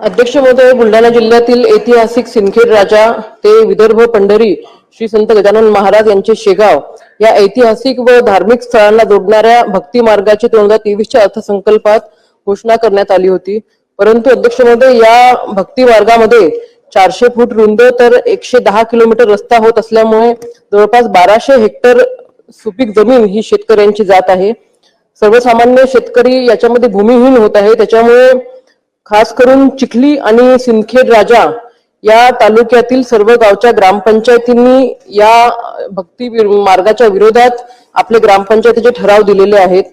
अध्यक्ष महोदय बुलढाणा जिल्ह्यातील ऐतिहासिक सिंदखेड राजा ते विदर्भ पंढरी श्री संत गजानन महाराज यांचे शेगाव या ऐतिहासिक व धार्मिक स्थळांना जोडणाऱ्या भक्ती मार्गाची दोन हजार तेवीसच्या अर्थसंकल्पात घोषणा करण्यात आली होती. परंतु अध्यक्ष महोदय या भक्ती मार्गामध्ये चारशे फूट रुंद तर एकशे दहा किलोमीटर रस्ता होत असल्यामुळे जवळपास बाराशे हेक्टर सुपीक जमीन ही शेतकऱ्यांची जात आहे. सर्वसामान्य शेतकरी याच्यामध्ये भूमिहीन होत आहे. त्याच्यामुळे खास करून चिखली आणि सिंदखेड राजा या तालुक्यातील सर्व गावच्या ग्रामपंचायतींनी या भक्ती मार्गाच्या विरोधात आपले ग्रामपंचायतीचे ठराव दिलेले आहेत.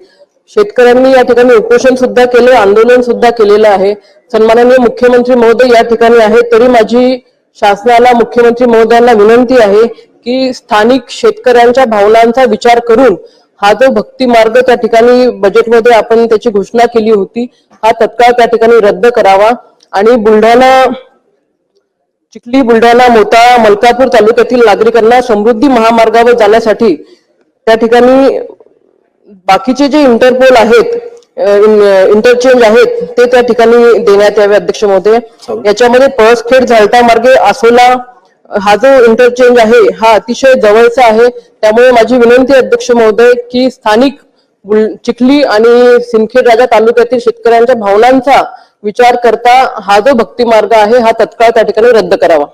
शेतकऱ्यांनी या ठिकाणी उपोषण सुद्धा केले आंदोलन सुद्धा केलेलं आहे. सन्माननीय मुख्यमंत्री महोदय या ठिकाणी आहेत. तरी माझी शासनाला मुख्यमंत्री महोदयांना विनंती आहे की स्थानिक शेतकऱ्यांच्या भावनांचा विचार करून हा जो भक्ती मार्ग त्या ठिकाणी बजेटमध्ये आपण त्याची घोषणा केली होती हा तत्काळ त्या ठिकाणी रद्द करावा. आणि बुलढाणा चिखली बुलढाणा मोताळा मलकापूर तालुक्यातील नागरिकांना समृद्धी महामार्गावर जाण्यासाठी त्या ठिकाणी बाकीचे जे इंटरपोल आहेत इंटरचेंज आहेत ते त्या ठिकाणी देण्यात यावे अध्यक्ष महोदय याच्यामध्ये पळसखेड झालटा मार्गे आसोला हा जो इंटरचेंज आहे हा अतिशय जवळचा आहे. त्यामुळे माझी विनंती अध्यक्ष महोदय की स्थानिक चिखली आणि सिंदखेड राजा तालुक्यातील शेतकऱ्यांच्या भावनांचा विचार करता हा जो भक्ती मार्ग आहे हा तत्काळ त्या ठिकाणी रद्द करावा.